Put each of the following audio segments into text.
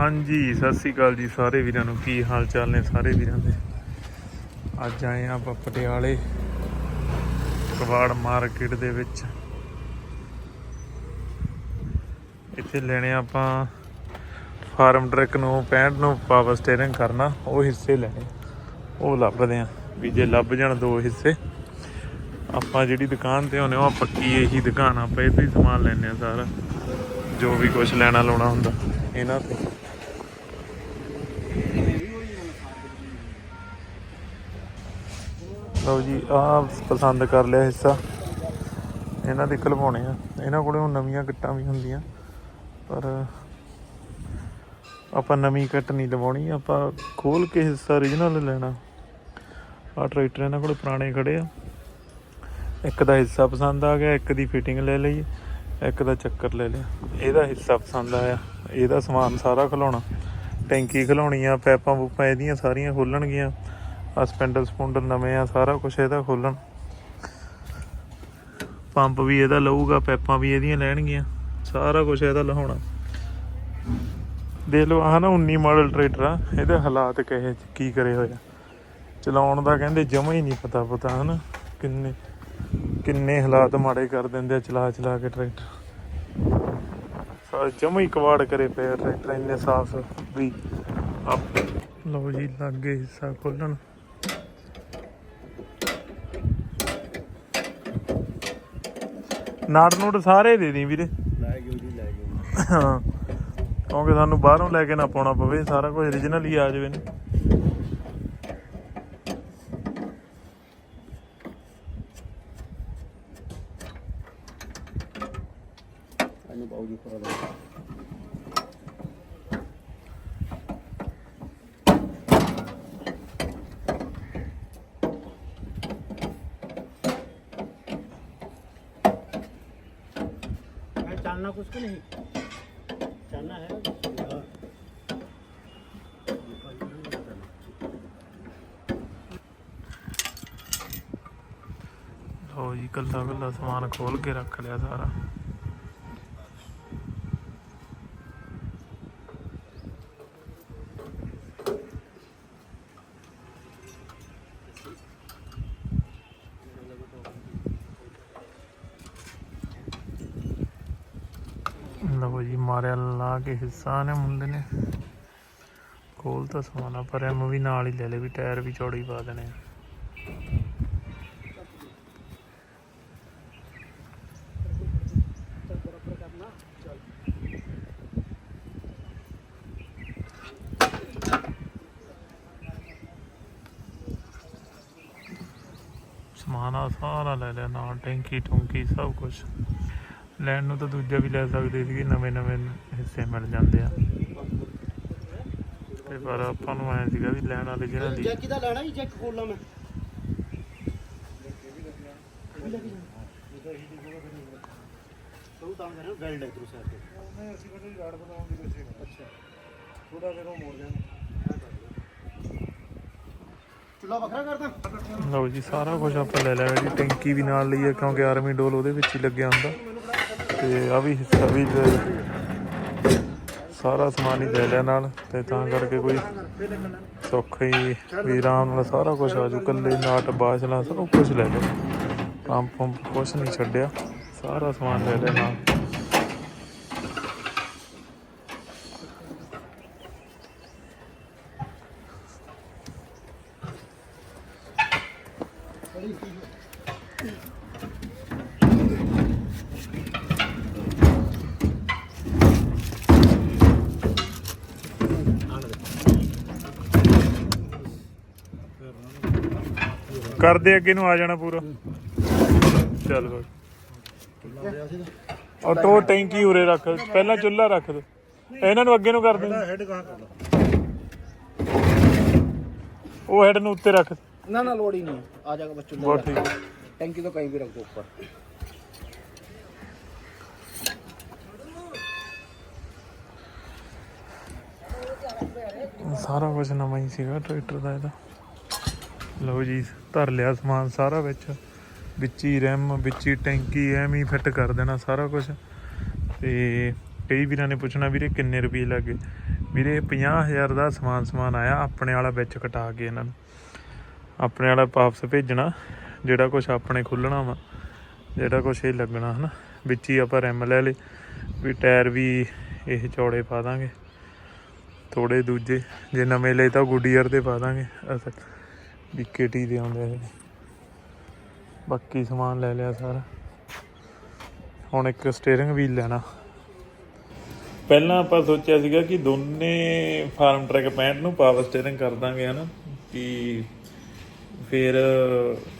ਹਾਂਜੀ ਸਤਿ ਸ੍ਰੀ ਅਕਾਲ ਜੀ ਸਾਰੇ ਵੀਰਾਂ ਨੂੰ। ਕੀ ਹਾਲ ਚਾਲ ਨੇ ਸਾਰੇ ਵੀਰਾਂ ਦੇ? ਅੱਜ ਆਏ ਆ ਆਪਾਂ ਪਟਿਆਲੇ ਕਬਾੜ ਮਾਰਕੀਟ ਦੇ ਵਿੱਚ। ਇੱਥੇ ਲੈਣੇ ਆਪਾਂ ਫਾਰਮ ਟਰੈਕ ਨੂੰ 65 ਨੂੰ ਪਾਵਰ ਸਟੀਅਰਿੰਗ ਕਰਨਾ ਉਹ ਹਿੱਸੇ ਲੈਣੇ। ਉਹ ਲੱਭਦੇ ਆ ਵੀ ਜੇ ਲੱਭ ਜਾਣ ਦੋ ਹਿੱਸੇ। ਆਪਾਂ ਜਿਹੜੀ ਦੁਕਾਨ ਤੇ ਆਉਨੇ ਉਹ ਪੱਕੀ ਇਹੀ ਦੁਕਾਨ ਆ, ਆਪਾਂ ਇਹ ਤੋਂ ਹੀ ਸਮਾਨ ਲੈਣੇ ਆ ਸਾਰਾ। ਜੋ ਵੀ ਕੁਝ ਲੈਣਾ ਲਾਉਣਾ ਹੁੰਦਾ ਇਹਨਾਂ ਤੇ। ਲਓ ਜੀ, ਆਹ ਪਸੰਦ ਕਰ ਲਿਆ ਹਿੱਸਾ। ਇਹਨਾਂ ਦੇ ਖਲਵਾਉਣੇ ਆ। ਇਹਨਾਂ ਕੋਲੇ ਹੁਣ ਨਵੀਆਂ ਕਿੱਟਾਂ ਵੀ ਹੁੰਦੀਆਂ, ਪਰ ਆਪਾਂ ਨਵੀਂ ਕਿੱਟ ਨਹੀਂ ਲਵਾਉਣੀ, ਆਪਾਂ ਖੋਲ ਕੇ ਹਿੱਸਾ origignal ਲੈਣਾ। ਆ ਟਰੈਕਟਰ ਇਹਨਾਂ ਕੋਲ ਪੁਰਾਣੇ ਖੜੇ ਆ। ਇੱਕ ਦਾ ਹਿੱਸਾ ਪਸੰਦ ਆ ਗਿਆ, ਇੱਕ ਦੀ ਫਿਟਿੰਗ ਲੈ ਲਈ, ਇੱਕ ਦਾ ਚੱਕਰ ਲੈ ਲਿਆ। ਇਹਦਾ ਹਿੱਸਾ ਪਸੰਦ ਆਇਆ। ਇਹਦਾ ਸਮਾਨ ਸਾਰਾ ਖਲਾਉਣਾ। ਟੈਂਕੀ ਖਲਾਉਣੀ ਆ ਪੈਪਾਂ ਪੂਪਾਂ ਇਹਦੀਆਂ ਸਾਰੀਆਂ ਖੋਲਣਗੀਆਂ। ਆ ਸਪੈਂਡਲ ਸਪੁੰਡਲ ਨਵੇਂ ਆ, ਸਾਰਾ ਕੁਝ ਇਹਦਾ ਖੋਲਣ। ਪੰਪ ਵੀ ਇਹਦਾ ਲਊਗਾ, ਪੈਪਾਂ ਵੀ ਇਹਦੀਆਂ ਲੈਣਗੀਆਂ, ਸਾਰਾ ਕੁਝ ਇਹਦਾ ਲਹਾਉਣਾ। ਦੇਖ ਲਓ, ਆਹ ਨਾ 19 ਮਾਡਲ ਟਰੈਕਟਰ ਆ, ਇਹਦੇ ਹਾਲਾਤ ਕਹੇ ਕੀ ਕਰੇ ਹੋਇਆ। ਚਲਾਉਣ ਦਾ ਕਹਿੰਦੇ ਜਮਾ ਹੀ ਨਹੀਂ ਪਤਾ ਪਤਾ, ਹਨਾ? ਕਿੰਨੇ ਕਿੰਨੇ ਹਾਲਾਤ ਮਾੜੇ ਕਰ ਦਿੰਦੇ ਆ ਚਲਾ ਚਲਾ ਕੇ ਟਰੈਕਟਰ। ਸਾਰੇ ਜਮਾ ਹੀ ਕਵਾੜ ਕਰੇ ਪਏ ਟਰੈਕਟਰ, ਇੰਨੇ ਸਾਫ਼ ਵੀ ਆਪ ਲਓ ਜੀ, ਲੱਗੇ ਹਿੱਸਾ ਖੋਲਣ। ਨਾੜ ਨੂੜ ਸਾਰੇ ਦੇ ਦੀ ਵੀਰੇ। ਲੈ ਗਿਓ ਜੀ ਲੈ ਗਿਓ ਹਾਂ। ਕਿਉਂਕਿ ਸਾਨੂੰ ਬਾਹਰੋਂ ਲੈ ਕੇ ਨਾ ਪਾਉਣਾ ਪਵੇ ਸਾਰਾ ਕੁਝ origignal ਹੀ ਆ ਜਾਵੇ ਨਾ। चालना कुछ को नहीं चालना है ਲਓ ਜੀ ਕੱਲਾ ਕੱਲਾ ਸਮਾਨ ਖੋਲ ਕੇ ਰੱਖ ਲਿਆ ਸਾਰਾ ਮਾਰਿਆ, ਲਾ ਕੇ ਹਿੱਸਾ ਨੇ ਮੁੰਡੇ ਨੇ। ਕੋਲ ਤਾਂ ਸਮਾਨਾ ਪਰ ਐਮ ਵੀ ਨਾਲ ਹੀ ਲੈ ਲੈ ਵੀ ਟਾਇਰ ਵੀ ਚੌੜੀ ਪਾ ਦੇਣੇ ਸਮਾਨ ਆ ਸਾਰਾ ਲੈ ਲਿਆ, ਨਾਲ ਟੈਂਕੀ ਟੁੰਕੀ ਸਭ ਕੁਝ ਲੈਣ ਨੂੰ ਤਾਂ ਦੂਜਾ ਵੀ ਲੈ ਸਕਦੇ ਸੀਗੇ ਨਵੇਂ ਨਵੇਂ ਹਿੱਸੇ ਮਿਲ ਜਾਂਦੇ ਆ। ਤੇ ਪਰ ਆਪਾਂ ਨੂੰ ਐ ਸੀਗਾ ਵੀ ਲੈਣ ਵਾਲੇ ਜਿਹੜਾ ਲਈ ਜੈਕ ਦਾ ਲੈਣਾ ਹੀ ਜੈਕ ਖੋਲਣਾ ਮੈਂ। ਸ਼ੁਰੂ ਤਾਂ ਕਰ ਰਿਹਾ ਵੈਲਡ ਹੈ ਦੂਸਰਾ ਤੇ ਨਹੀਂ ਅਸੀਂ ਕੋਈ ਗਾਰਡ ਬਣਾਉਣ ਦੀ ਕੋਸ਼ਿਸ਼ ਕਰ ਅੱਛਾ। ਥੋੜਾ ਫਿਰ ਉਹ ਮੋੜ ਜਾਣ ਚੁੱਲਾ ਵੱਖਰਾ ਕਰਦਾ। ਲਓ ਜੀ ਸਾਰਾ ਕੁਝ ਆਪਾਂ ਲੈ ਲਿਆ ਜੀ। ਟੈਂਕੀ ਵੀ ਨਾਲ ਲਈ ਹੈ ਕਿਉਂਕਿ ਆਰਮੀ ਡੋਲ ਉਹਦੇ ਵਿੱਚ ਹੀ ਲੱਗਿਆ ਹੁੰਦਾ। ਤੇ ਆ ਵੀ ਹਿੱਸਾ ਵੀ ਲੈ- ਸਾਰਾ ਸਮਾਨ ਹੀ ਲੈ ਲਿਆ ਨਾਲ ਤੇ ਤਾਂ ਕਰਕੇ ਕੋਈ ਸੌਖਾ ਹੀ ਵੀ ਆਰਾਮ ਨਾਲ ਸਾਰਾ ਕੁਝ ਆ ਜੂ ਕੱਲੇ ਨਾਟ ਬਾਸ਼ਲਾ ਸਭ ਕੁਝ ਲੈ ਲਿਆ। ਪੰਪ ਪੰਪ ਕੁਝ ਨਹੀਂ ਛੱਡਿਆ, ਸਾਰਾ ਸਮਾਨ ਲੈ ਲਿਆ ਨਾਲ। ਕਰਦੇ ਅੱਗੇ ਨੂੰ ਆ ਜਾਣਾ ਪੂਰਾ। ਚੱਲ ਫਿਰ। ਔਰ ਤੋ ਟੈਂਕੀ ਉਰੇ ਰੱਖ ਪਹਿਲਾਂ ਚੁੱਲ੍ਹਾ ਰੱਖ ਦੋ। ਇਹਨਾਂ ਨੂੰ ਅੱਗੇ ਨੂੰ ਕਰ ਦੇ। ਉਹ ਹੈਡ ਨੂੰ ਉੱਤੇ ਰੱਖ। ਨਾ ਨਾ ਲੋੜ ਹੀ ਨਹੀਂ। ਆ ਜਾਗਾ ਬਸ ਚੁੱਲ੍ਹਾ ਬਹੁਤ ਠੀਕ। ਟੈਂਕੀ ਤੋਂ ਕਹੀਂ ਵੀ ਰੱਖੋ ਉੱਪਰ। ਸਾਰਾ ਕੁਝ ਨਵਾਂ ਹੀ ਸੀਗਾ ਟਰੈਕਟਰ ਦਾ ਇਹਦਾ। ਲਓ ਜੀ। ਧਰ ਲਿਆ ਸਮਾਨ ਸਾਰਾ ਵਿੱਚ। ਵਿੱਚ ਹੀ ਰੈਮ ਵਿੱਚ ਹੀ ਟੈਂਕੀ, ਐਵੇਂ ਹੀ ਫਿੱਟ ਕਰ ਦੇਣਾ ਸਾਰਾ ਕੁਝ ਤੇ ਕਈ ਵੀਰਾਂ ਨੇ ਪੁੱਛਣਾ, ਵੀਰੇ ਕਿੰਨੇ ਰੁਪਏ ਲੱਗੇ? ਵੀਰੇ 50000 ਦਾ ਸਮਾਨ ਸਮਾਨ ਆਇਆ, ਆਪਣੇ ਵਾਲਾ ਵਿੱਚ ਕਟਾ ਕੇ ਇਹਨਾਂ ਨੂੰ। ਆਪਣੇ ਵਾਲਾ ਵਾਪਸ ਭੇਜਣਾ, ਜਿਹੜਾ ਕੁਝ ਆਪਣੇ ਖੁੱਲਣਾ ਵਾ, ਜਿਹੜਾ ਕੁਝ ਇਹ ਲੱਗਣਾ, ਹਨਾ? ਵਿੱਚ ਹੀ ਆਪਾਂ ਰਿਮ ਲੈ ਲੇ ਵੀ ਟਾਇਰ ਵੀ ਇਹ ਚੌੜੇ ਪਾ ਦਾਂਗੇ। ਥੋੜੇ ਦੂਜੇ, ਜੇ ਨਵੇਂ ਲਈ ਤਾਂ ਗੁੱਡੀਅਰ ਦੇ ਪਾ ਦਾਂਗੇ। ਅਸਲ ਬੀਕੇਟੀ ਦੇ ਆਉਂਦੇ ਆ ਬਾਕੀ ਸਮਾਨ ਲੈ ਲਿਆ ਸਾਰਾ। ਹੁਣ ਇੱਕ ਸਟੀਅਰਿੰਗ ਵੀਲ ਲੈਣਾ। ਪਹਿਲਾਂ ਆਪਾਂ ਸੋਚਿਆ ਸੀਗਾ ਕਿ ਦੋਨੇ ਫਾਰਮ ਟਰੈਕ 65 ਨੂੰ ਪਾਵਰ ਸਟੀਅਰਿੰਗ ਕਰ ਦਾਂਗੇ, ਹਨਾ? ਕਿ ਫਿਰ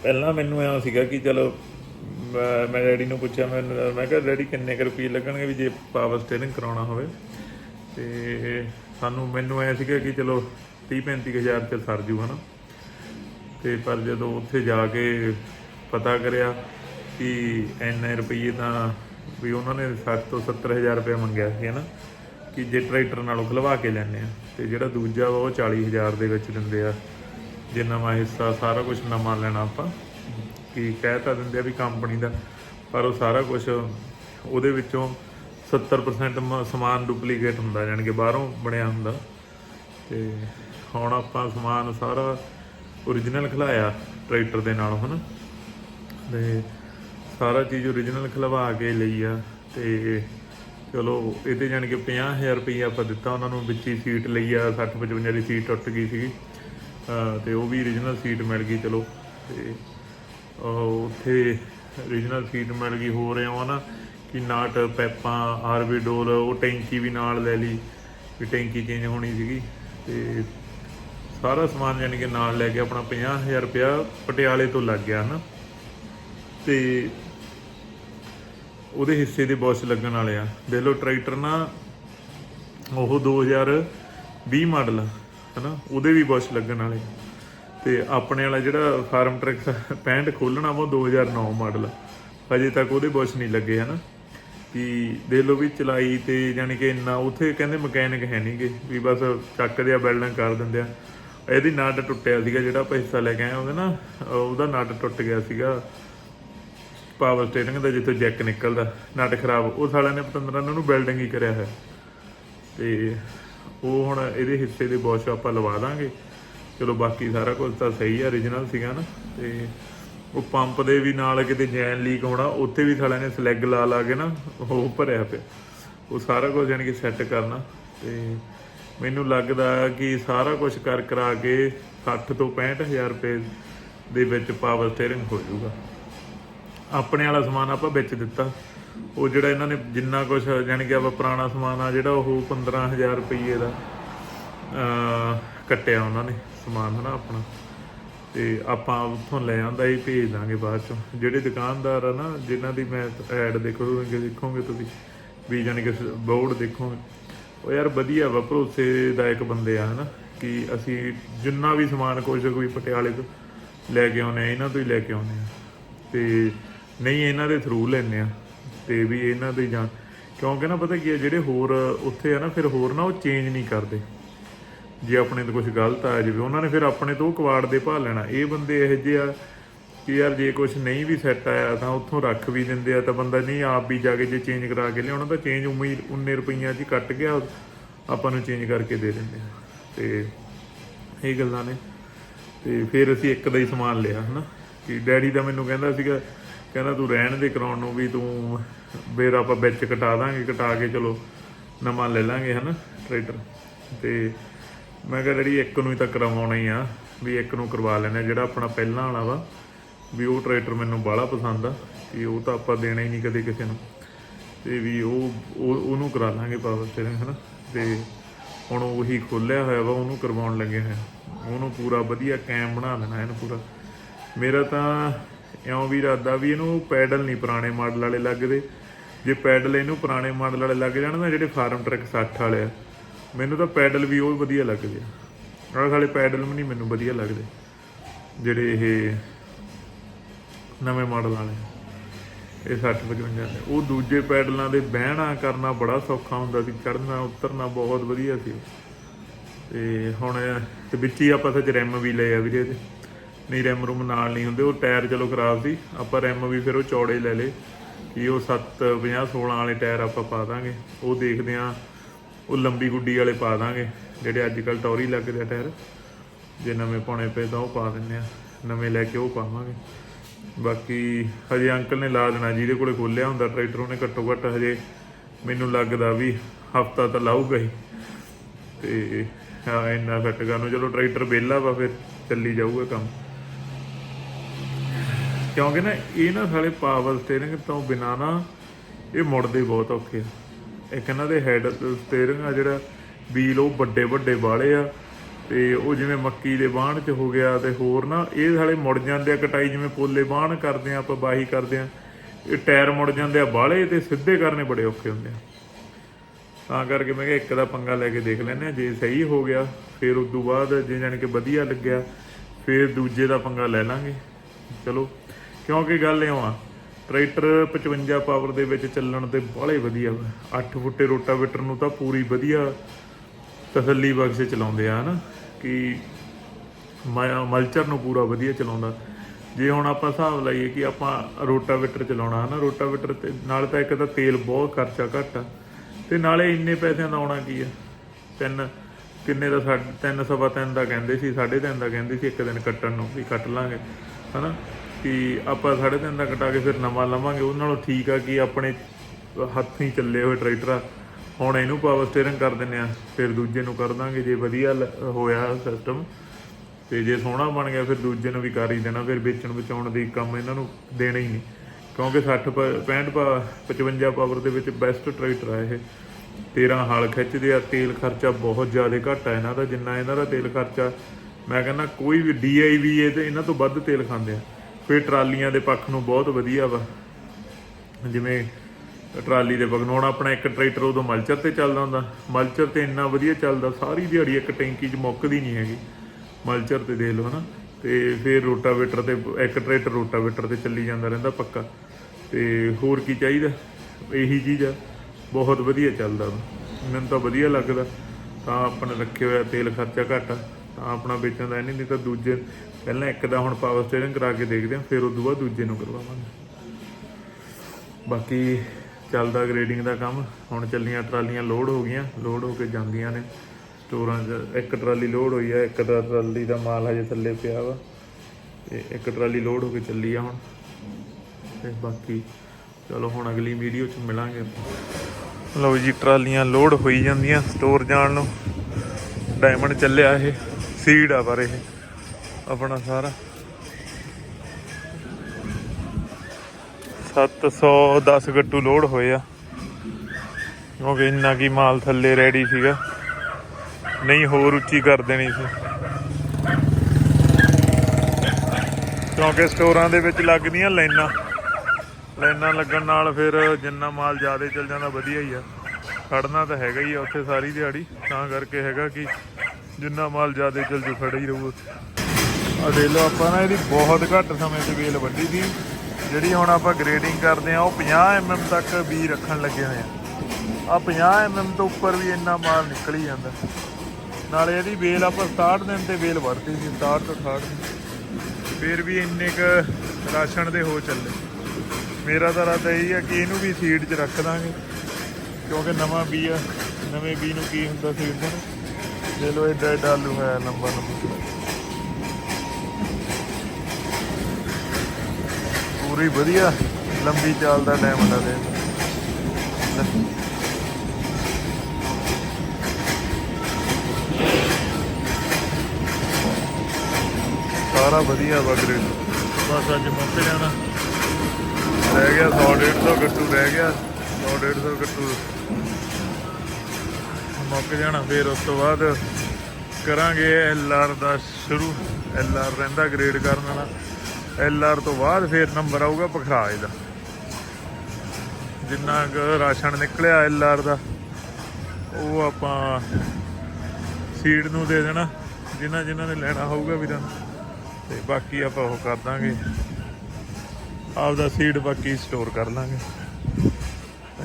ਪਹਿਲਾਂ ਮੈਨੂੰ ਐਂ ਸੀਗਾ ਕਿ ਚਲੋ, ਮੈਂ ਮੈਂ ਡੈਡੀ ਨੂੰ ਪੁੱਛਿਆ, ਮੈਂ ਮੈਂ ਕਿਹਾ, ਡੈਡੀ, ਕਿੰਨੇ ਕੁ ਰੁਪਏ ਲੱਗਣਗੇ ਵੀ ਜੇ ਪਾਵਰ ਸਟੀਅਰਿੰਗ ਕਰਾਉਣਾ ਹੋਵੇ? ਤੇ ਸਾਨੂੰ ਮੈਨੂੰ ਐ ਸੀਗਾ ਕਿ ਚਲੋ 30 35000 ਚ ਸਰ ਜੂ, ਹਨਾ? ਤੇ ਪਰ ਜਦੋਂ ਉੱਥੇ ਜਾ ਕੇ ਪਤਾ ਕਰਿਆ ਕਿ ਇੰਨੇ ਰੁਪਏ ਤਾਂ ਵੀ ਉਹਨਾਂ ਨੇ 60 ਤੋਂ 70000 ਰੁਪਏ ਮੰਗਿਆ ਸੀ ਹਨਾ ਕਿ ਜੇ ਟਰੈਕਟਰ ਨਾਲੋਂ ਖਲਵਾ ਕੇ ਲੈਣੇ ਆ, ਤੇ ਜਿਹੜਾ ਦੂਜਾ ਵਾ ਉਹ 40000 ਦੇ ਵਿੱਚ ਦਿੰਦੇ ਆ। ਜੇ ਨਵਾਂ ਹਿੱਸਾ, ਸਾਰਾ ਕੁਝ ਨਵਾਂ ਲੈਣਾ ਆਪਾਂ ਕਿ ਕਹਿ ਤਾਂ ਦਿੰਦੇ ਆ ਵੀ ਕੰਪਨੀ ਦਾ, ਪਰ ਉਹ ਸਾਰਾ ਕੁਝ ਉਹਦੇ ਵਿੱਚੋਂ 70% ਮ- ਸਮਾਨ ਡੁਪਲੀਕੇਟ ਹੁੰਦਾ, ਜਾਣੀ ਬਾਹਰੋਂ ਬਣਿਆ ਹੁੰਦਾ। ਤੇ ਹੁਣ ਆਪਾਂ ਸਮਾਨ ਸਾਰਾ ਓਰੀਜਨਲ ਖਲਾਇਆ ਟਰੈਕਟਰ ਦੇ ਨਾਲ, ਹਨਾ? ਤੇ ਸਾਰਾ ਚੀਜ਼ ਓਰੀਜਨਲ ਖਲਵਾ ਕੇ ਲਈ ਆ, ਤੇ ਚਲੋ, ਇਹਦੇ ਜਾਣ ਕੇ 50000 ਰੁਪਏ ਆਪਾਂ ਦਿੱਤਾ ਉਹਨਾਂ ਨੂੰ, ਵਿੱਚ ਹੀ ਸੀਟ ਲਈ ਆ 60 55 ਦੀ ਸੀਟ ਟੁੱਟ ਗਈ ਸੀਗੀ। ਅਹ, ਤੇ ਉਹ ਵੀ ਓਰੀਜਨਲ ਸੀਟ ਮਿਲ ਗਈ, ਚਲੋ, ਤੇ ਉੱਥੇ ਓਰੀਜਨਲ ਸੀਟ ਮਿਲ ਗਈ ਹੋ ਰਿਹਾ ਵਾ ਨਾ ਕਿ ਨਾਟ, ਪੈਪਾਂ ਆਰਬੀ ਡੋਰ ਉਹ ਟੈਂਕੀ ਵੀ ਨਾਲ ਲੈ ਲਈ, ਵੀ ਟੈਂਕੀ ਚੇਂਜ ਹੋਣੀ ਸੀਗੀ, ਤੇ ਸਾਰਾ ਸਮਾਨ ਯਾਨੀ ਕਿ ਨਾਲ ਲੈ ਕੇ ਆਪਣਾ 50000 ਰੁਪਇਆ ਪਟਿਆਲੇ ਤੋਂ ਲੱਗ ਗਿਆ ਹਨਾ। ਤੇ ਉਹਦੇ ਹਿੱਸੇ ਦੇ ਬੌਸ ਲੱਗਣ ਵਾਲੇ ਆ। ਦੇਖ ਲਓ ਟਰੈਕਟਰ ਨਾ, ਉਹ 2020 ਮਾਡਲ ਹਨਾ। ਉਹਦੇ ਵੀ ਬੌਸ ਲੱਗਣ ਵਾਲੇ ਤੇ ਆਪਣੇ ਵਾਲਾ ਜਿਹੜਾ ਫਾਰਮ ਟਰੈਕ 65 ਖੋਲਣਾ ਵਾ, ਉਹ 2009 ਮਾਡਲ ਹਜੇ ਤੱਕ ਉਹਦੇ ਬੌਸ ਨਹੀਂ ਲੱਗੇ, ਹਨਾ। ਕਿ ਦੇਖ ਲੋ ਵੀ ਚਲਾਈ ਤੇ ਯਾਨੀ ਕਿ ਇੰਨਾ, ਉੱਥੇ ਕਹਿੰਦੇ ਮਕੈਨਿਕ ਹੈ ਨਹੀਂਗੇ ਵੀ ਬਸ ਚੱਕਦੇ ਆ ਬਿਲਡਿੰਗ ਕਰ ਦਿੰਦੇ ਆ। ਇਹਦੀ ਨਟ ਟੁੱਟਿਆ ਸੀਗਾ, ਜਿਹੜਾ ਆਪਾਂ ਹਿੱਸਾ ਲੈ ਕੇ ਆਏ ਉਹਦੇ ਨਾ, ਉਹਦਾ ਨਟ ਟੁੱਟ ਗਿਆ ਸੀਗਾ। ਪਾਵਰ ਸਟੇਰਿੰਗ ਦਾ ਜਿੱਥੋਂ ਜੈਕ ਨਿਕਲਦਾ, ਨਟ ਖਰਾਬ ਉਹ ਸਾਲਿਆਂ ਨੇ ਪਤੰਦਰਾਂ ਨੇ ਉਹਨੂੰ ਬਿਲਡਿੰਗ ਹੀ ਕਰਿਆ ਹੈ ਤੇ ਉਹ ਹੁਣ ਇਹਦੇ ਹਿੱਸੇ ਦੇ ਵਾਸ਼ ਆਪਾਂ ਲਵਾ ਦਾਂਗੇ। ਚਲੋ ਬਾਕੀ ਸਾਰਾ ਕੁਝ ਤਾਂ ਸਹੀ ਆ origignal ਸੀਗਾ ਨਾ। ਤੇ ਉਹ ਪੰਪ ਦੇ ਵੀ ਨਾਲ ਕਿਤੇ ਜੈਨ ਲੀਕ ਹੋਣਾ, ਉੱਥੇ ਵੀ ਸਾਲਿਆਂ ਨੇ ਸਲੈਗ ਲਾ ਲਾ ਕੇ ਨਾ ਉਹ ਭਰਿਆ ਪਿਆ। ਉਹ ਸਾਰਾ ਕੁਝ ਯਾਨੀ ਕਿ ਸੈੱਟ ਕਰਨਾ। ਤੇ ਮੈਨੂੰ ਲੱਗਦਾ ਕਿ ਸਾਰਾ ਕੁਝ ਕਰ ਕਰਾ ਕੇ 60 ਤੋਂ 65000 ਰੁਪਏ ਦੇ ਵਿੱਚ ਪਾਵਰ ਸਟੀਅਰਿੰਗ ਹੋ ਜਾਊਗਾ। ਆਪਣੇ ਵਾਲਾ ਸਮਾਨ ਆਪਾਂ ਵਿੱਚ ਦਿੱਤਾ। ਉਹ ਜਿਹੜਾ ਇਹਨਾਂ ਨੇ ਜਿੰਨਾ ਕੁਝ ਜਾਣੀ ਕਿ ਆਪਾਂ ਪੁਰਾਣਾ ਸਮਾਨ ਆ ਜਿਹੜਾ ਉਹ 15000 ਰੁਪਏ ਦਾ ਕੱਟਿਆ ਉਹਨਾਂ ਨੇ ਸਮਾਨ, ਹਨਾ ਆਪਣਾ। ਤੇ ਆਪਾਂ ਉੱਥੋਂ ਲੈ ਆਂਦਾ ਹੀ ਭੇਜ ਦਾਂਗੇ ਬਾਅਦ ਚੋਂ। ਜਿਹੜੇ ਦੁਕਾਨਦਾਰ ਆ ਨਾ, ਜਿਨ੍ਹਾਂ ਦੀ ਮੈਂ ਐਡ ਦੇਖੋਗੇ ਦੇਖੋਗੇ ਤੁਸੀਂ, ਵੀ ਜਾਣੀ ਕਿ ਬੋਰਡ ਦੇਖੋਗੇ। ਉਹ ਯਾਰ ਵਧੀਆ ਵਾ ਭਰੋਸੇ ਭਰੋਸੇਦਾਇਕ ਬੰਦੇ ਆ, ਹਨਾ? ਕਿ ਅਸੀਂ ਜਿੰਨਾ ਵੀ ਸਮਾਨ ਕੁਝ ਕੋਈ ਪਟਿਆਲੇ ਤੋਂ ਲੈ ਕੇ ਆਉਨੇ ਆ, ਇਹਨਾਂ ਤੋਂ ਹੀ ਲੈ ਕੇ ਆਉਨੇ ਆ। ਤੇ ਨਹੀਂ, ਇਹਨਾਂ ਦੇ ਥਰੂ ਲੈਨੇ ਆ। ਤੇ ਵੀ ਇਹਨਾਂ ਦੇ ਜਾਂ, ਕਿਉਂਕਿ ਨਾ ਪਤਾ ਕੀ ਹੈ ਜਿਹੜੇ ਹੋਰ ਉੱਥੇ ਆ ਨਾ, ਫਿਰ ਹੋਰ ਨਾ ਉਹ ਚੇਂਜ ਨਹੀਂ ਕਰਦੇ। ਜੇ ਆਪਣੇ ਤੋਂ ਕੁਝ ਗਲਤ ਆ ਜਾਵੇ, ਉਹਨਾਂ ਨੇ ਫਿਰ ਆਪਣੇ ਤੋਂ ਉਹ ਕਵਾੜ ਦੇ ਭਾਅ ਲੈਣਾ। ਇਹ ਬੰਦੇ ਇਹੋ ਜਿਹੇ ਆ ਕਿ ਯਾਰ ਜੇ ਕੁਝ ਨਹੀਂ ਵੀ ਸੈੱਟ ਆਇਆ ਤਾਂ ਉੱਥੋਂ ਰੱਖ ਵੀ ਦਿੰਦੇ ਆ, ਤਾਂ ਬੰਦਾ ਨਹੀਂ ਆਪ ਵੀ ਜਾ ਕੇ ਜੇ ਚੇਂਜ ਕਰਾ ਕੇ ਲਿਆਉਣਾ ਤਾਂ ਚੇਂਜ ਉਮੀਦ 19 ਰੁਪਈਆਂ 'ਚ ਹੀ ਕੱਟ ਗਿਆ, ਆਪਾਂ ਨੂੰ ਚੇਂਜ ਕਰਕੇ ਦੇ ਦਿੰਦੇ ਆ। ਤੇ ਇਹ ਗੱਲਾਂ ਨੇ। ਤੇ ਫਿਰ ਅਸੀਂ ਇੱਕ ਦਾ ਹੀ ਸਮਾਨ ਲਿਆ, ਹਨਾ? ਕਿ ਡੈਡੀ ਦਾ ਮੈਨੂੰ ਕਹਿੰਦਾ ਸੀਗਾ, ਕਹਿੰਦਾ ਤੂੰ ਰਹਿਣ ਦੇ ਕਰਾਉਣ ਨੂੰ ਵੀ ਤੂੰ ਫੇਰ ਆਪਾਂ ਵਿੱਚ ਕਟਾ ਦਾਂਗੇ, ਕਟਾ ਕੇ ਚਲੋ ਨਵਾਂ ਲੈ ਲਾਂਗੇ, ਹਨਾ, ਟਰੈਕਟਰ। ਤੇ ਮੈਂ ਕਿਹਾ ਡੈਡੀ ਇੱਕ ਨੂੰ ਹੀ ਤਾਂ ਕਰਵਾਉਣਾ ਹੀ ਆ, ਵੀ ਇੱਕ ਨੂੰ ਕਰਵਾ ਲੈਣਾ ਜਿਹੜਾ ਆਪਣਾ ਪਹਿਲਾਂ ਵਾਲਾ ਵਾ। ਵੀ ਉਹ ਟਰੈਕਟਰ ਮੈਨੂੰ ਬਾਹਲਾ ਪਸੰਦ ਆ ਕਿ ਉਹ ਤਾਂ ਆਪਾਂ ਦੇਣਾ ਹੀ ਨਹੀਂ ਕਦੇ ਕਿਸੇ ਨੂੰ। ਤੇ ਵੀ ਉਹ ਉਹਨੂੰ ਕਰਾ ਲਾਂਗੇ ਪਾਵਰ ਸਟੀਅਰਿੰਗ ਹਨਾ? ਤੇ ਹੁਣ ਉਹੀ ਖੋਲਿਆ ਹੋਇਆ ਵਾ, ਉਹਨੂੰ ਕਰਵਾਉਣ ਲੱਗੇ ਹੋਏ ਉਹਨੂੰ ਪੂਰਾ ਵਧੀਆ ਕੈਮ ਬਣਾ ਦੇਣਾ ਇਹਨੂੰ ਪੂਰਾ। ਮੇਰਾ ਤਾਂ ਇਉਂ ਵੀ ਇਰਾਦਾ ਵੀ ਇਹਨੂੰ ਪੈਡਲ ਨਹੀਂ ਪੁਰਾਣੇ ਮਾਡਲ ਵਾਲੇ ਲੱਗਦੇ। ਜੇ ਪੈਡਲ ਇਹਨੂੰ ਪੁਰਾਣੇ ਮਾਡਲ ਵਾਲੇ ਲੱਗ ਜਾਣ ਨਾ, ਜਿਹੜੇ ਫਾਰਮ ਟਰੈਕ 60 ਵਾਲੇ ਆ, ਮੈਨੂੰ ਤਾਂ ਪੈਡਲ ਵੀ ਉਹ ਵਧੀਆ ਲੱਗਦੇ ਆ। ਆਹ ਸਾਲੇ ਪੈਡਲ ਵੀ ਨਹੀਂ ਮੈਨੂੰ ਵਧੀਆ ਲੱਗਦੇ, ਜਿਹੜੇ ਇਹ ਨਵੇਂ ਮਾਡਲ ਵਾਲੇ ਇਹ 60 55 ਨੇ ਉਹ ਦੂਜੇ ਪੈਡਲਾਂ ਦੇ ਬਹਿਣਾ ਕਰਨਾ ਬੜਾ ਸੌਖਾ ਹੁੰਦਾ ਸੀ, ਚੜ੍ਹਨਾ, ਉਤਰਨਾ ਬਹੁਤ ਵਧੀਆ ਸੀ। ਤੇ ਹੁਣ ਤੇ ਵਿੱਚ ਹੀ ਆਪਾਂ ਸੱਚ ਰੈਮ ਵੀ ਲਏ ਆ ਵੀਰੇ ਇਹਦੇ। ਨਹੀਂ ਰੈਮ ਰੂਮ ਨਾਲ ਨਹੀਂ ਹੁੰਦੇ, ਉਹ ਟਾਇਰ ਚਲੋ ਖਰਾਬ ਸੀ। ਆਪਾਂ ਰੈਮ ਵੀ ਫਿਰ ਉਹ ਚੌੜੇ ਲੈ ਲਏ ਕਿ ਉਹ 7 50 16 ਵਾਲੇ ਟਾਇਰ ਆਪਾਂ ਪਾ ਦਾਂਗੇ। ਉਹ ਦੇਖਦੇ ਆ ਉਹ ਲੰਬੀ ਗੁੱਡੀ ਵਾਲੇ ਪਾ ਦਾਂਗੇ, ਜਿਹੜੇ ਅੱਜ ਕੱਲ ਟੌਰੀ ਲੱਗਦੇ ਆ ਟਾਇਰ। ਜੇ ਨਵੇਂ ਪਾਉਣੇ ਪਏ ਤਾਂ ਉਹ ਪਾ ਦਿੰਨੇ ਆ ਨਵੇਂ ਲੈ ਕੇ ਉਹ ਪਾਵਾਂਗੇ। ਬਾਕੀ ਹਜੇ ਅੰਕਲ ਨੇ ਲਾ ਦੇਣਾ, ਜਿਹਦੇ ਕੋਲੇ ਖੋਲਿਆ ਹੁੰਦਾ ਟਰੈਕਟਰ, ਉਹਨੇ ਘੱਟੋ ਘੱਟ ਹਜੇ ਮੈਨੂੰ ਲੱਗਦਾ ਵੀ ਹਫਤਾ ਤਾਂ ਲਾਊਗਾ ਹੀ। ਤੇ ਹਾਂ, ਇੰਨਾ ਫਿੱਟ ਕਰਨ ਨੂੰ। ਚਲੋ ਟਰੈਕਟਰ ਵਿਹਲਾ ਵਾ ਫਿਰ, ਚੱਲੀ ਜਾਊਗਾ ਕੰਮ। ਕਿਉਂਕਿ ਨਾ, ਇਹ ਨਾ ਸਾਲੇ ਪਾਵਰ ਸਟੀਅਰਿੰਗ ਤੋਂ ਬਿਨਾ ਨਾ ਇਹ ਮੁੜਦੇ ਬਹੁਤ ਔਖੇ ਆ। ਇੱਕ ਇਹਨਾਂ ਦੇ ਹੈਡ ਸਟੀਅਰਿੰਗ ਆ ਜਿਹੜਾ ਵੀਲ ਉਹ ਵੱਡੇ ਵੱਡੇ ਵਾਲੇ ਆ। ਤੇ ਉਹ ਜਿਵੇਂ ਮੱਕੀ ਦੇ ਬਾਣ ਚ ਹੋ ਗਿਆ ਤੇ ਹੋਰ ਨਾ, ਇਹ ਸਾਲੇ ਮੁੜ ਜਾਂਦੇ ਆ, ਕਟਾਈ ਜਿਵੇਂ ਪੋਲੇ ਬਾਣ ਕਰਦੇ ਆ, ਆਪਾਂ ਬਾਹੀ ਕਰਦੇ ਆ, ਇਹ ਟਾਇਰ ਮੁੜ ਜਾਂਦੇ ਆ ਬਾਲੇ ਤੇ ਸਿੱਧੇ ਕਰਨੇ ਬੜੇ ਔਖੇ ਹੁੰਦੇ ਆ। ਤਾਂ ਕਰਕੇ ਮੈਂ ਕਿਹਾ ਇੱਕ ਦਾ ਪੰਗਾ ਲੈ ਕੇ ਦੇਖ ਲੈਂਦੇ ਆ, ਜੇ ਸਹੀ ਹੋ ਗਿਆ, ਫਿਰ ਉਸ ਤੋਂ ਬਾਅਦ ਜੇ ਜਾਣੀ ਕਿ ਵਧੀਆ ਲੱਗਿਆ, ਫਿਰ ਦੂਜੇ ਦਾ ਪੰਗਾ ਲੈ ਲਾਂਗੇ। ਚਲੋ, ਕਿਉਂਕਿ ਗੱਲ ਇਹ ਆ, ਟਰੈਕਟਰ 55 ਪਾਵਰ ਦੇ ਵਿੱਚ ਚੱਲਣ ਤੇ ਬਾਹਲੇ ਵਧੀਆ ਵਾ। 8 ਫੁੱਟੇ ਰੋਟਾਵੇਟਰ ਨੂੰ ਤਾਂ ਪੂਰੀ ਵਧੀਆ ਤਸੱਲੀ ਬਖਸ਼ ਚਲਾਉਂਦੇ ਆ, ਹਨਾ? ਕਿ ਮ- ਮਲਚਰ ਨੂੰ ਪੂਰਾ ਵਧੀਆ ਚਲਾਉਂਦਾ। ਜੇ ਹੁਣ ਆਪਾਂ ਹਿਸਾਬ ਲਾਈਏ ਕਿ ਆਪਾਂ ਰੋਟਾਵੇਟਰ ਚਲਾਉਣਾ, ਹਨਾ? ਰੋਟਾਵੇਟਰ ਤੇ ਨਾਲ ਤਾਂ ਇੱਕ ਤਾਂ ਤੇਲ ਬਹੁਤ ਖਰਚਾ ਘੱਟ ਆ। ਤੇ ਨਾਲੇ ਇੰਨੇ ਪੈਸਿਆਂ ਦਾ ਆਉਣਾ ਕੀ ਆ? ਤਿੰਨ, ਕਿੰਨੇ ਦਾ ਸਾਡ- ਤਿੰਨ, ਸਵਾ ਤਿੰਨ ਦਾ ਕਹਿੰਦੇ ਸੀ, ਸਾਢੇ ਤਿੰਨ ਦਾ ਕਹਿੰਦੇ ਸੀ ਇੱਕ ਦਿਨ ਕੱਟਣ ਨੂੰ, ਵੀ ਕੱਟ ਲਾਂਗੇ, ਹਨਾ? ਕਿ ਆਪਾਂ ਸਾਢੇ ਤਿੰਨ ਦਾ ਕਟਾ ਕੇ ਫਿਰ ਨਵਾਂ ਲਵਾਂਗੇ। ਉਹਨਾਂ ਨਾਲੋਂ ਠੀਕ ਆ ਕਿ ਆਪਣੇ ਹੱਥੀਂ ਚੱਲੇ ਹੋਏ ਟਰੈਕਟਰ ਆ। ਹੁਣ ਇਹਨੂੰ ਪਾਵਰ ਸਟੀਅਰਿੰਗ ਕਰ ਦਿੰਨੇ ਆ ਫਿਰ ਦੂਜੇ ਨੂੰ ਕਰ ਦਾਂਗੇ, ਜੇ ਵਧੀਆ ਲ- ਹੋਇਆ ਸਿਸਟਮ ਤੇ ਜੇ ਸੋਹਣਾ ਬਣ ਗਿਆ, ਫਿਰ ਦੂਜੇ ਨੂੰ ਵੀ ਕਰ ਹੀ ਦੇਣਾ, ਫਿਰ ਵੇਚਣ ਬਚਾਉਣ ਦੀ ਕੰਮ ਇਹਨਾਂ ਨੂੰ ਦੇਣਾ ਹੀ ਨਹੀਂ। ਕਿਉਂਕਿ 60 ਪ- 65 ਪਾ 55 ਪਾਵਰ ਦੇ ਵਿੱਚ ਬੈਸਟ ਟਰੈਕਟਰ ਆ ਇਹ। 13 ਹਾਲ ਖਿੱਚਦੇ ਆ, ਤੇਲ ਖਰਚਾ ਬਹੁਤ ਜ਼ਿਆਦਾ ਘੱਟ ਆ ਇਹਨਾਂ ਦਾ, ਜਿੰਨਾ ਇਹਨਾਂ ਦਾ ਤੇਲ ਖਰਚਾ। ਮੈਂ ਕਹਿੰਦਾ ਕੋਈ ਵੀ ਡੀਆਈਵੀ ਇਹ ਤੇ ਇਹਨਾਂ ਤੋਂ ਵੱਧ ਤੇਲ ਖਾਂਦੇ ਆ। ਫਿਰ ਟਰਾਲੀਆਂ ਦੇ ਪੱਖ ਨੂੰ ਬਹੁਤ ਵਧੀਆ ਵਾ। ਜਿਵੇਂ ਟਰਾਲੀ ਦੇ ਪੱਖ ਹੁਣ ਆਪਣਾ ਇੱਕ ਟਰੈਕਟਰ ਉਦੋਂ ਮਲਚਰ ਤੇ ਚੱਲਦਾ ਹੁੰਦਾ। ਮਲਚਰ ਤੇ ਇੰਨਾ ਵਧੀਆ ਚੱਲਦਾ, ਸਾਰੀ ਦਿਹਾੜੀ ਇੱਕ ਟੈਂਕੀ 'ਚ ਮੁੱਕਦੀ ਨਹੀਂ ਹੈਗੀ। ਮਲਚਰ ਤੇ ਦੇਖ ਲਓ ਹਨਾ। ਤੇ ਫਿਰ ਰੋਟਾਵੇਟਰ ਤੇ, ਇੱਕ ਟਰੈਕਟਰ ਰੋਟਾਵੇਟਰ ਤੇ ਚੱਲੀ ਜਾਂਦਾ ਰਹਿੰਦਾ ਪੱਕਾ। ਤੇ ਹੋਰ ਕੀ ਚਾਹੀਦਾ? ਇਹੀ ਚੀਜ਼ ਆ। ਬਹੁਤ ਵਧੀਆ ਚੱਲਦਾ। ਵਾ ਮੈਨੂੰ ਤਾਂ ਵਧੀਆ ਲੱਗਦਾ। ਤਾਂ ਆਪਣੇ ਰੱਖੇ ਹੋਇਆ ਤੇਲ ਖਰਚਾ ਘੱਟ ਆ। ਤਾਂ ਆਪਣਾ ਵੇਚਣ ਦਾ ਇਹ ਨਹੀਂ ਨਹੀਂ ਤਾਂ ਦੂਜੇ, ਪਹਿਲਾਂ ਇੱਕ ਦਾ ਹੁਣ ਪਾਵਰ ਸਟੀਅਰਿੰਗ ਕਰਾ ਕੇ ਦੇਖਦੇ ਹਾਂ, ਫਿਰ ਉਦੋਂ ਬਾਅਦ ਦੂਜੇ ਨੂੰ ਕਰਵਾਵਾਂਗੇ। ਬਾਕੀ ਚੱਲਦਾ ਗ੍ਰੇਡਿੰਗ ਦਾ ਕੰਮ। ਹੁਣ ਚੱਲੀਆਂ ਟਰਾਲੀਆਂ ਲੋਡ ਹੋ ਗਈਆਂ। ਲੋਡ ਹੋ ਕੇ ਜਾਂਦੀਆਂ ਨੇ। ਸਟੋਰਾਂ 'ਚ ਇੱਕ ਟਰਾਲੀ ਲੋਡ ਹੋਈ ਆ, ਇੱਕ ਦਾ ਟਰਾਲੀ ਦਾ ਮਾਲ ਹਜੇ ਥੱਲੇ ਪਿਆ ਵਾ। ਤੇ ਇੱਕ ਟਰਾਲੀ ਲੋਡ ਹੋ ਕੇ ਚੱਲੀ ਆ ਹੁਣ। ਤੇ ਬਾਕੀ ਚਲੋ ਹੁਣ ਅਗਲੀ ਵੀਡੀਓ 'ਚ ਮਿਲਾਂਗੇ ਲਓ ਜੀ, ਟਰਾਲੀਆਂ ਲੋਡ ਹੋਈ ਜਾਂਦੀਆਂ ਸਟੋਰ ਜਾਣ ਨੂੰ। ਡਾਇਮੰਡ ਚੱਲਿਆ ਇਹ। ਸੀਡ ਆ ਪਰ ਇਹ। ਆਪਣਾ ਸਾਰਾ। 710 ਗੱਟੂ ਲੋਡ ਹੋਏ ਆ। ਕਿਉਂਕਿ ਇੰਨਾ ਕੀ ਮਾਲ ਥੱਲੇ ਰੈਡੀ ਸੀਗਾ। ਨਹੀਂ ਹੋਰ ਉੱਚੀ ਕਰ ਦੇਣੀ ਸੀ। ਕਿਉਂਕਿ ਸਟੋਰਾਂ ਦੇ ਵਿੱਚ ਲੱਗਦੀਆਂ ਲਾਈਨਾਂ। ਲਾਈਨਾਂ ਲੱਗਣ ਨਾਲ ਫਿਰ ਜਿੰਨਾ ਮਾਲ ਜ਼ਿਆਦਾ ਚੱਲ ਜਾਂਦਾ ਵਧੀਆ ਹੀ ਆ। ਖੜਨਾ ਤਾਂ ਹੈਗਾ ਹੀ ਆ ਉੱਥੇ ਸਾਰੀ ਦਿਹਾੜੀ। ਤਾਂ ਕਰਕੇ ਹੈਗਾ ਕਿ ਜਿੰਨਾ ਮਾਲ ਜ਼ਿਆਦਾ ਚੱਲ ਜੂ ਖੜਾ ਹੀ ਰਹੂ ਆ ਦੇਖ ਲਓ ਆਪਾਂ ਨਾ ਇਹਦੀ ਬਹੁਤ ਘੱਟ ਸਮੇਂ ਤੇ ਵੇਲ ਵੱਢੀ ਸੀ। ਜਿਹੜੀ ਹੁਣ ਆਪਾਂ ਗ੍ਰੇਡਿੰਗ ਕਰਦੇ ਆ ਉਹ 50 mm ਤੱਕ ਵੀ ਰੱਖਣ ਲੱਗੇ ਹੋਏ ਆ। ਆ 50 mm ਤੋਂ ਉੱਪਰ ਵੀ ਇੰਨਾ ਮਾਲ ਨਿਕਲ ਹੀ ਜਾਂਦਾ। ਨਾਲੇ ਇਹਦੀ ਵੇਲ ਆਪਾਂ 67 ਦਿਨ ਤੇ ਵੇਲ ਵਰਤੀ ਸੀ 67 ਤੋਂ 68 ਫਿਰ ਵੀ ਇੰਨੇ ਕ ਰਾਸ਼ਨ ਦੇ ਹੋ ਚੱਲੇ। ਮੇਰਾ ਤਾਂ ਰਾਤਾ ਇਹ ਆ ਕਿ ਇਹਨੂੰ ਵੀ ਸੀਡ 'ਚ ਰੱਖ ਦਾਂਗੇ। ਕਿਉਂਕਿ ਨਵਾਂ ਬੀ ਆ, ਨਵੇਂ ਬੀ ਨੂੰ ਕੀ ਹੁੰਦਾ ਸੀਡ ਦੇ ਦੇ ਲੋ ਇਹ ਡੈਡ ਆਲੂ ਹੈ ਲੰਬਾ ਲੰਬਾ ਪੂਰੀ ਵਧੀਆ। ਲੰਬੀ ਚਾਲ ਦਾ ਟਾਈਮ ਹੁੰਦਾ ਦੇ ਸਾਰਾ ਵਧੀਆ ਵਾ ਗ੍ਰਿਡ ਬਸ ਅੱਜ ਮੁੱਕ ਜਾਣਾ ਰਹਿ ਗਿਆ 100 150 ਗੱਟੂ ਰਹਿ ਗਿਆ 100 150 ਗੱਟੂ। ਮੁੱਕ ਜਾਣਾ ਫਿਰ ਉਸ ਤੋਂ ਬਾਅਦ ਕਰਾਂਗੇ ਐਲਆਰ ਦਾ ਸ਼ੁਰੂ। ਐਲਆਰ ਰਹਿੰਦਾ ਗ੍ਰੇਡ ਕਰਨ ਵਾਲਾ। ਐਲ ਆਰ ਤੋਂ ਬਾਅਦ ਫਿਰ ਨੰਬਰ ਆਊਗਾ ਪਖਰਾਜ ਦਾ। ਜਿੰਨਾ ਕੁ ਰਾਸ਼ਨ ਨਿਕਲਿਆ ਐਲਆਰ ਦਾ, ਉਹ ਆਪਾਂ ਸੀਡ ਨੂੰ ਦੇ ਦੇਣਾ ਜਿਨ੍ਹਾਂ ਜਿਨ੍ਹਾਂ ਨੇ ਲੈਣਾ ਹੋਊਗਾ ਵੀਰਾਂ ਨੂੰ। ਤੇ ਬਾਕੀ ਆਪਾਂ ਉਹ ਕਰ ਦਾਂਗੇ। ਆਪਦਾ ਸੀਡ ਬਾਕੀ ਸਟੋਰ ਕਰ ਲਾਂਗੇ।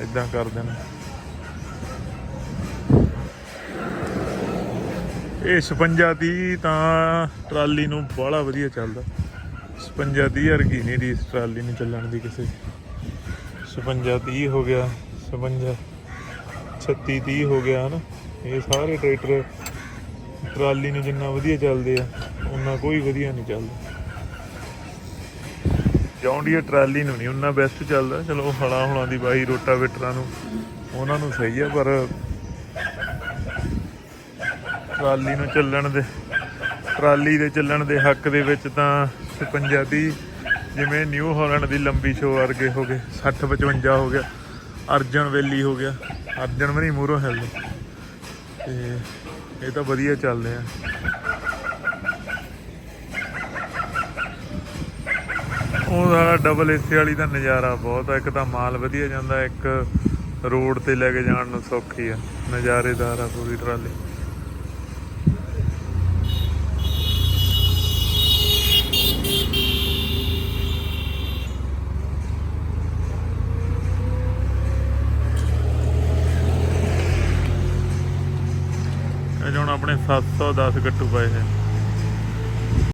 ਇਦਾਂ ਕਰ ਦੇਣਾ। ਇਹ 56 ਦੀ ਤਾਂ ਟਰਾਲੀ ਨੂੰ ਬੜਾ ਵਧੀਆ ਚੱਲਦਾ। 56 ਦੀ ਵਰਗੀ ਨਹੀਂ ਦੀ ਟਰਾਲੀ ਨਹੀਂ ਚੱਲਣ ਦੀ ਕਿਸੇ। 56 30 ਹੋ ਗਿਆ 56 36 30 ਹੋ ਗਿਆ ਹਨਾ। ਇਹ ਸਾਰੇ ਟਰੈਕਟਰ ਟਰਾਲੀ ਨੂੰ ਜਿੰਨਾ ਵਧੀਆ ਚੱਲਦੇ ਆ ਉਹਨਾਂ ਕੋਈ ਵਧੀਆ ਨਹੀਂ ਚੱਲਦਾ। ਜੌਂਡੀਆ ਟਰਾਲੀ ਨੂੰ ਨਹੀਂ ਉਹਨਾਂ ਬੈਸਟ ਚੱਲਦਾ। ਚਲੋ ਹਲਾ ਹੁਲਾਂ ਦੀ ਬਾਈ ਰੋਟਾਵੇਟਰਾਂ ਨੂੰ ਉਹਨਾਂ ਨੂੰ ਸਹੀ ਆ, ਪਰ ਟਰਾਲੀ ਨੂੰ ਚੱਲਣ ਦੇ, ਟਰਾਲੀ ਦੇ ਚੱਲਣ ਦੇ ਹੱਕ ਦੇ ਵਿੱਚ ਤਾਂ ਪੰਜਾਬੀ ਜਿਵੇਂ ਨਿਊ ਹਾਲੈਂਡ ਦੀ ਲੰਬੀ ਸ਼ੋ ਵਰਗੇ ਹੋ ਗਏ 60 55 ਹੋ ਗਿਆ, ਅਰਜਨ ਵੇਲੀ ਹੋ ਗਿਆ, ਅਰਜਨ ਵੀ ਨਹੀਂ ਮੂਰੋਂ ਹਿੱਲਦੇ ਤੇ ਇਹ ਤਾਂ ਵਧੀਆ ਚੱਲਦੇ ਆ ਉਹ ਸਾਰਾ ਡਬਲ ਏਸੀ ਵਾਲੀ ਦਾ ਨਜ਼ਾਰਾ ਬਹੁਤ ਆ, ਇੱਕ ਤਾਂ ਮਾਲ ਵਧੀਆ ਜਾਂਦਾ, ਇੱਕ ਰੋਡ ਤੇ ਲੈ ਕੇ ਜਾਣ ਨੂੰ ਸੌਖੀ ਆ, ਨਜ਼ਾਰੇਦਾਰ ਆ ਪੂਰੀ ਟਰਾਲੀ ਇਹ 'ਚ ਹੁਣ ਆਪਣੇ 710 ਗੱਟੂ ਪਏ ਹੈ।